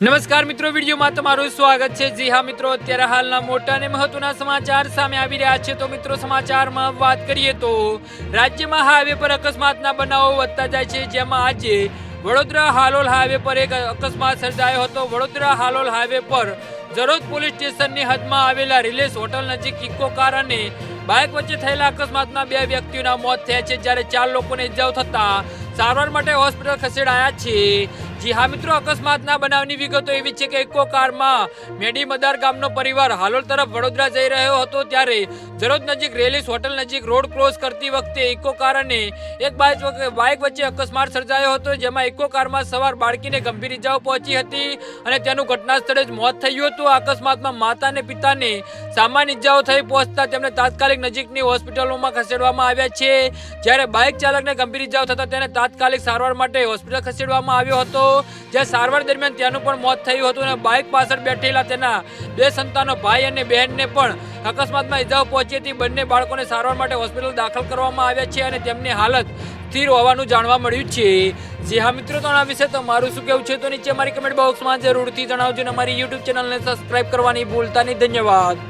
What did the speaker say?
નમસ્કાર મિત્રો, વિડીયોમાં તમારું સ્વાગત છે. જી હા મિત્રો, અત્યારે હાલના મોટા અને મહત્વના સમાચાર સામે આવી રહ્યા છે. તો મિત્રો, સમાચારમાં વાત કરીએ તો રાજ્યમાં હાઈવે પર અકસ્માતના બનાવો વધતા જાય છે. જેમાં આજે વડોદરા હાલોલ હાઈવે પર એક અકસ્માત સર્જાયો હતો. વડોદરા હાલોલ હાઈવે પર જરોદ પોલીસ સ્ટેશનની હદમાં આવેલા રિલેસ હોટલ નજીક ઇકો કાર અને બાઇક વચ્ચે થયેલા અકસ્માતમાં બે વ્યક્તિઓના મોત થયા છે. જ્યારે ચાર લોકોને ઇજાઓ થતા સારવાર માટે હોસ્પિટલ ખસેડાયા છે. જી હા મિત્રો, અકસ્માતના બનાવની વિગતો એવી છે કે ઇકો કારમાં મેડી મદાર ગામનો પરિવાર હાલોલ તરફ વડોદરા જઈ રહ્યો હતો ત્યારે જરોદ નજીક રેલીસ હોટલ નજીક રોડ ક્રોસ કરતી વખતે ઇકો કાર અને એક બાઇક બાઇક વચ્ચે અકસ્માત સર્જાયો હતો, જેમાં ઇકો કારમાં સવાર બાળકીને ગંભીર ઇજાઓ પહોંચી હતી અને તેનું ઘટના સ્થળે જ મોત થયું હતું. અકસ્માતમાં માતા અને પિતાને સામાન્ય ઇજાઓ થઈ પહોંચતા તેમને તાત્કાલિક નજીકની હોસ્પિટલોમાં ખસેડવામાં આવ્યા છે. જ્યારે બાઇક ચાલકને ગંભીર ઇજાઓ થતા તેને તાત્કાલિક સારવાર માટે હોસ્પિટલ ખસેડવામાં આવ્યો હતો. જ્યાં સારવાર દરમિયાન તેનું પણ મોત થયું હતું અને બાઇક પાછળ બેઠેલા તેના બે સંતાનો ભાઈ અને બહેનને પણ અકસ્માતમાં ઇજાઓ પહોંચી હતી. બંને બાળકોને સારવાર માટે હોસ્પિટલ દાખલ કરવામાં આવ્યા છે અને તેમની હાલત સ્થિર હોવાનું જાણવા મળ્યું છે. જે હા, મિત્રો, તો આના વિશે તમારું શું કહેવું છે તો નીચે મારી કમેન્ટ બોક્સમાં જરૂરથી જણાવજો અને અમારી યુટ્યુબ ચેનલને સબસ્ક્રાઇબ કરવાની ભૂલતા નહીં. ધન્યવાદ.